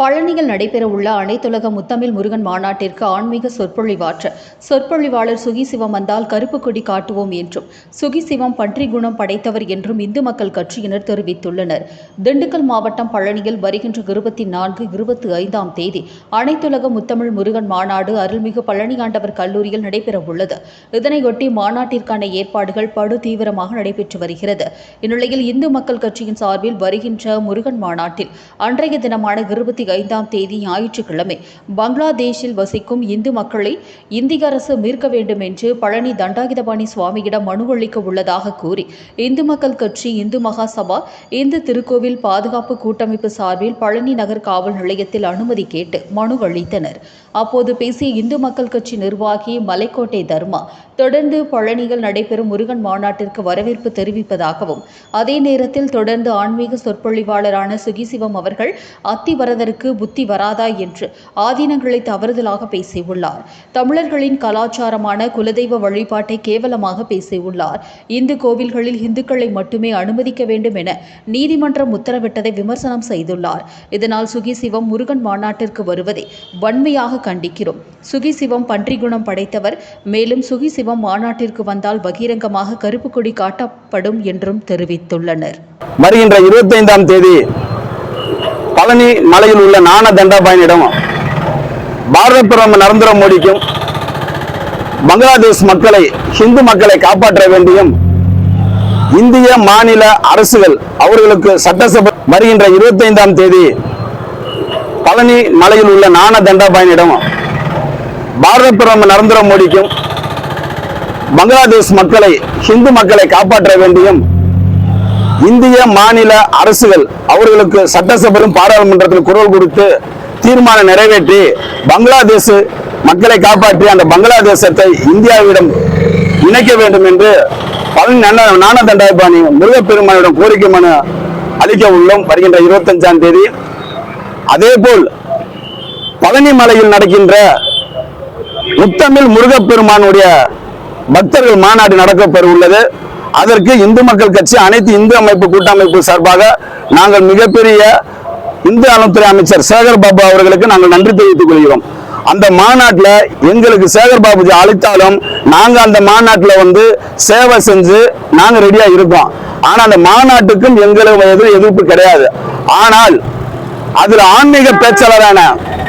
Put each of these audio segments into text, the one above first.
பழனியில் நடைபெறவுள்ள அனைத்துலக முத்தமிழ் முருகன் மாநாட்டிற்கு ஆன்மீக சொற்பொழிவாற்ற சொற்பொழிவாளர் சுகி சிவம் வந்தால் கருப்பு கொடி காட்டுவோம் என்றும் சுகி சிவம் பன்றி குணம் படைத்தவர் என்றும் இந்து மக்கள் கட்சியினர் தெரிவித்துள்ளனர். திண்டுக்கல் மாவட்டம் பழனியில் வருகின்ற இருபத்தி நான்கு இருபத்தி ஐந்தாம் தேதி அனைத்துலக முத்தமிழ் முருகன் மாநாடு அருள்மிகு பழனியாண்டவர் கல்லூரியில் நடைபெறவுள்ளது. இதனையொட்டி மாநாட்டிற்கான ஏற்பாடுகள் படு தீவிரமாக நடைபெற்று வருகிறது. இந்நிலையில் இந்து மக்கள் கட்சியின் சார்பில் வருகின்ற முருகன் மாநாட்டில் அன்றைய தினமான இருபத்தி ஐந்தாம் தேதி ஞாயிற்றுக்கிழமை. பங்களாதேஷில் வசிக்கும் இந்து மக்களை இந்திய அரசு மீட்க வேண்டும் என்று பழனி தண்டாயுதபாணி சுவாமியிடம் மனு அளிக்க உள்ளதாக கூறி இந்து மக்கள் கட்சி இந்து மகா சபா இந்து திருக்கோவில் பாதுகாப்பு கூட்டமைப்பு சார்பில் பழனி நகர் காவல் நிலையத்தில் அனுமதி கேட்டு மனு அளித்தனர். அப்போது பேசிய இந்து மக்கள் கட்சி நிர்வாகி மலைக்கோட்டை தர்மா தொடர்ந்து பழனியில் நடைபெறும் முருகன் மாநாட்டிற்கு வரவேற்பு தெரிவிப்பதாகவும் அதே நேரத்தில் தொடர்ந்து ஆன்மீக சொற்பொழிவாளரான சுகிசிவம் அவர்கள் அத்திவரதருக்கு புத்தி வராதா? என்று ஆதீனங்களை தவறுதலாக பேசியுள்ளார். தமிழர்களின் கலாச்சாரமான குலதெய்வ வழிபாட்டை கேவலமாக பேசியுள்ளார். இந்து கோவில்களில் இந்துக்களை மட்டுமே அனுமதிக்க வேண்டும் என நீதிமன்றம் உத்தரவிட்டதை விமர்சனம் செய்துள்ளார். இதனால் சுகிசிவம் முருகன் மாநாட்டிற்கு வருவதை வன்மையாக கண்டிக்கிறோம். சுகிசிவம் பன்றி குணம் படைத்தவர். மேலும் சுகிசிவம் மாநாட்டிற்கு வந்தால் பகிரங்கமாக கருப்பு கொடி காட்டப்படும் என்றும் தெரிவித்துள்ளனர். வருகின்ற இருபத்தி ஐந்தாம் தேதி பழனி மலையில் உள்ள நாண தண்டாபாயனிடம் பாரத பிரதமர் நரேந்திர மோடிக்கும் பங்களாதேஷ் மக்களை ஹிந்து மக்களை காப்பாற்ற வேண்டியும் இந்திய மாநில அரசுகள் அவர்களுக்கு சட்டசபை வருகின்ற இருபத்தைந்தாம் தேதி பழனி மலையில் உள்ள ஞான தண்டாபாயனிடம் பாரத பிரதமர் நரேந்திர மோடிக்கும் பங்களாதேஷ் மக்களை ஹிந்து மக்களை காப்பாற்ற வேண்டியும் இந்திய மாநில அரசுகள் அவர்களுக்கு சட்டசபையிலும் பாராளுமன்றத்தில் குரல் கொடுத்து தீர்மானம் நிறைவேற்றி பங்களாதேஷ் மக்களை காப்பாற்றி அந்த பங்களாதேசத்தை இந்தியாவிடம் இணைக்க வேண்டும் என்று பழனி நன்ன- தண்டாபாணி முருகப்பெருமானிடம் கோரிக்கை மனு அளிக்க உள்ளோம். வருகின்ற இருபத்தஞ்சாம் தேதி அதேபோல் பழனி மலையில் நடக்கின்ற முத்தமிழ் முருகப்பெருமானுடைய பக்தர்கள் மாநாடு நடக்கப்பெற உள்ளது அதற்கு இந்து மக்கள் கட்சி அனைத்து இந்து அமைப்பு கூட்டமைப்பு சார்பாக நாங்கள் மிகப்பெரிய இந்து நலத்துறை அமைச்சர் சேகர் பாபு அவர்களுக்கு நாங்கள் நன்றி தெரிவித்துக் கொள்கிறோம். அந்த மாநாட்டில் எங்களுக்கு சேகர் பாபுஜி அழைத்தாலும் நாங்க அந்த மாநாட்டில் வந்து சேவை செஞ்சு நாங்க ரெடியா இருக்கோம். ஆனா அந்த மாநாட்டுக்கும் எங்களுக்கு எதிர்ப்பு கிடையாது. ஆனால் அதுல ஆன்மீக பேச்சாளரான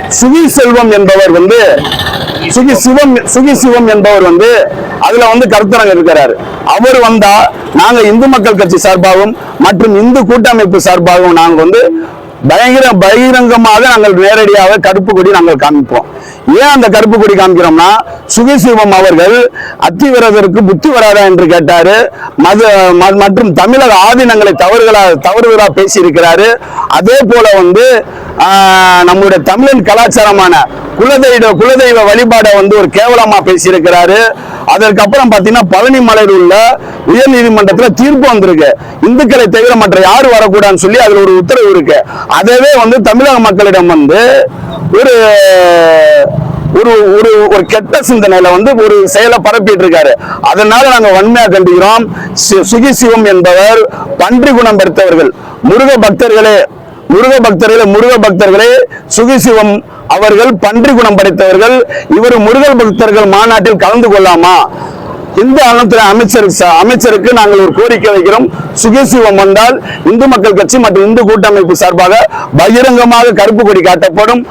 சுகி செல்வம் என்பவர் வந்து சுகி சிவம் சுகி சிவம் என்பவர் வந்து அதுல வந்து கருத்தரங்க இருக்கிறாரு. அவர் வந்தா நாங்க இந்து மக்கள் கட்சி சார்பாகவும் மற்றும் இந்து கூட்டமைப்பு சார்பாகவும் நாங்க வந்து பயங்கர பகிரங்கமாக நாங்கள் நேரடியாக கருப்பு கொடி நாங்கள் காமிப்போம் ஏன் அந்த கருப்பு கொடி காமிக்கிறோம்னா சுகிசிவம் அவர்கள் அத்திவிரதருக்கு புத்தி வராதா என்று கேட்டாரு. மது ம- மற்றும் தமிழக ஆதீனங்களை தவறுகளா தவறுகளாக பேசியிருக்கிறாரு. அதே போல வந்து நம்முடைய தமிழின் கலாச்சாரமான குலதெய்வ குலதெய்வ வழிபாடை வந்து ஒரு கேவலமா பேசியிருக்கிறாரு. அதற்கப்புறம் பாத்தீங்கன்னா பழனி மலையில் உள்ள உயர் நீதிமன்றத்தில் தீர்ப்பு வந்திருக்கு. இந்துக்களை தவிர மற்ற யாரும் வரக்கூடாதுன்னு சொல்லி அதுல ஒரு உத்தரவு இருக்கு. அதவே வந்து தமிழக மக்களிடம் வந்து ஒரு ஒரு ஒரு ஒரு கெட்ட சிந்தனையில வந்து ஒரு செயலை பரப்பிட்டு இருக்காரு. அதனால நாங்க வன்மையா கண்டிக்கிறோம். சி- சுகி சிவம் என்பவர் பன்றி குணம் பெற்றவர்கள். முருக பக்தர்களே முருக பக்தர்களே முருக பக்தர்களே சுகிசிவம் அவர்கள் பன்றி குணம் படைத்தவர்கள். இவர் முருகல் பக்தர்கள் மாநாட்டில் கலந்து கொள்ளாமா? இந்து அறநிலையத்துறை அமைச்சர் அமைச்சருக்கு நாங்கள் ஒரு கோரிக்கை வைக்கிறோம். சுகசிவம் வந்தால் இந்து மக்கள் கட்சி மற்றும் இந்து கூட்டமைப்பு சார்பாக பகிரங்கமாக கருப்பு கொடி காட்டப்படும்.